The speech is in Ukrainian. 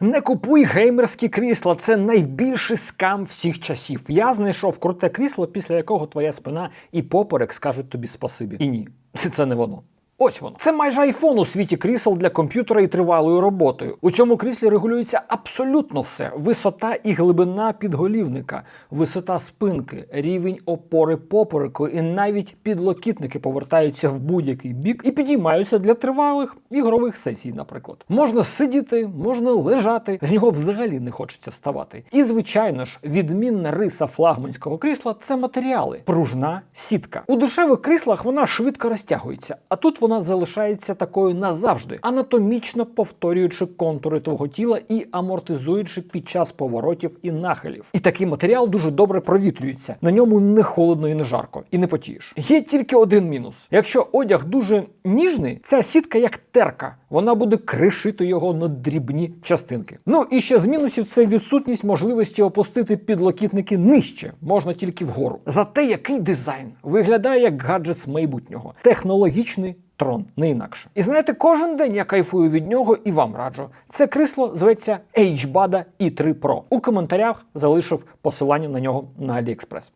Не купуй геймерські крісла, це найбільший скам всіх часів. Я знайшов круте крісло, після якого твоя спина і поперек скажуть тобі спасибі. І ні, це не воно. Ось воно. Це майже айфон у світі крісел для комп'ютера і тривалою роботою. У цьому кріслі регулюється абсолютно все: висота і глибина підголівника, висота спинки, рівень опори попереку, і навіть підлокітники повертаються в будь-який бік і підіймаються для тривалих ігрових сесій, наприклад. Можна сидіти, можна лежати, з нього взагалі не хочеться вставати. І звичайно ж, відмінна риса флагманського крісла це матеріали, пружна сітка. У дешевих кріслах вона швидко розтягується, а тут вона залишається такою назавжди, анатомічно повторюючи контури твого тіла і амортизуючи під час поворотів і нахилів. І такий матеріал дуже добре провітрюється. На ньому не холодно і не жарко, і не потієш. Є тільки один мінус: якщо одяг дуже ніжний, ця сітка як терка. Вона буде кришити його на дрібні частинки. Ну і ще з мінусів це відсутність можливості опустити підлокітники нижче, можна тільки вгору. Зате який дизайн виглядає як гаджет з майбутнього, технологічний. Трон, не інакше. І знаєте, кожен день я кайфую від нього і вам раджу. Це крісло зветься HBADA i3 Pro. У коментарях залишив посилання на нього на AliExpress.